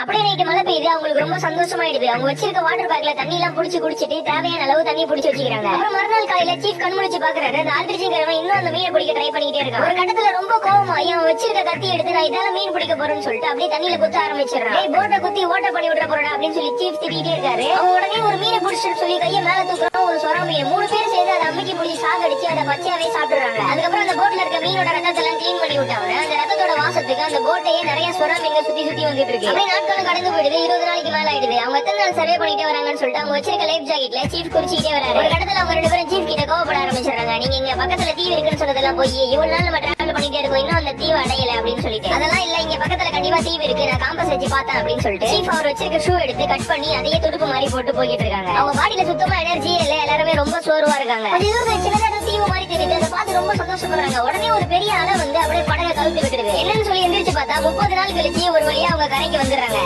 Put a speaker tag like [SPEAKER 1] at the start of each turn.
[SPEAKER 1] அப்படியே நைட்டு மழை பெய்யுது அவங்களுக்கு ரொம்ப சந்தோஷமாயிடுது. அவங்க வச்சிருக்க வாட்டர் பேக்ல தண்ணி எல்லாம் புடிச்சு குடிச்சிட்டு தேவையான அளவு தண்ணி புடிச்சு வச்சுக்கிறாங்க. அப்புறம் மறுநாள் காலையில சீஃப் கண்முடிச்சு பாக்குறாரு. அந்த ஆல்ட்ரிச்சிங்கிறவன் இன்னும் அந்த மீனை பிடிக்க ட்ரை பண்ணிட்டே இருக்கான். ஒரு கட்டத்துல ரொம்ப கோவமாயி அவன் வச்சிருக்க கத்தி எடுத்து நான் இதால மீன் பிடிக்க போறேன்னு சொல்லிட்டு அப்படியே தண்ணியில குத்த ஆரம்பிச்சிடறான். ஏய் போட்டை குத்தி ஓட்ட பண்ணி விட்டுற போறடா அப்படின்னு சொல்லி சீஃப் திட்டிகிட்டே இருக்காரு. அவன் உடனே ஒரு மீனை பிடிச்சிட்டு சொல்லி கையை மேல தூக்குறான். சாகடிச்சு அதை பச்சையாவே சாப்பிடுறாங்க அதுக்கப்புறம் அந்த போட்ல இருக்க மீனோட ரத்தத்தை எல்லாம் கிளீன் பண்ணி விட்டாங்க. அந்த ரத்தத்தோட வாசத்துக்கு அந்த போட்டையே நிறைய சுரம் மீன்கள் சுத்தி சுத்தி வந்துட்டு இருக்கு. அப்படியே நாட்களும் கடந்து போயிடுது. இருபது நாளைக்கு மேல ஆயிடுது. அவங்க எத்தனை நாள் சர்வே பண்ணிட்டே வராங்கன்னு சொல்லிட்டு அவங்க வச்சிருக்க லைஃப் ஜாக்கெட்ல சீஃப் குறிச்சிட்டே வராரு. ஒரு இடத்துல அவங்க ரெண்டு பேரும் சீஃப் கிட்ட கோவப்பட ஆரம்பிச்சிடுறாங்க. நீங்க இங்க பக்கத்துல தீவு இருக்குன்னு சொன்னதெல்லாம் போய் இவ்வளவு நாள் நம்ம டிராவல் பண்ணிட்டே இருக்கோம். இன்னும் அந்த தீவு அடையல அப்படின்னு சொல்லிட்டு. அதெல்லாம் இல்ல. இங்க பக்கத்துல கண்டிப்பா தீவு இருக்கு. நான் காம்பஸ் வச்சு பார்த்தேன் அப்படின்னு சொல்லிட்டு சீஃப் அவர் வச்சிருக்க ஷூ எடுத்து கட் பண்ணி அதையே துடுப்பு மாதிரி போட்டு போயிட்டு இருக்காங்க. அவங்க பாடியில சுத்தமா எனர்ஜி இல்ல. எல்லாருமே ரொம்ப சோர்வா இருக்காங்க. தீவு மாதிரி தெரியுது. அதை பார்த்து ரொம்ப சந்தோஷப்படுறாங்க. உடனே ஒரு பெரிய அலை வந்து அப்படியே படகை கவிழ்த்து விட்டுருது என்னன்னு சொல்லி எந்திரிச்சு பார்த்தா முப்பது நாள் கழிச்சு ஒரு வழியா அவங்க கரைக்கு வந்துடுறாங்க.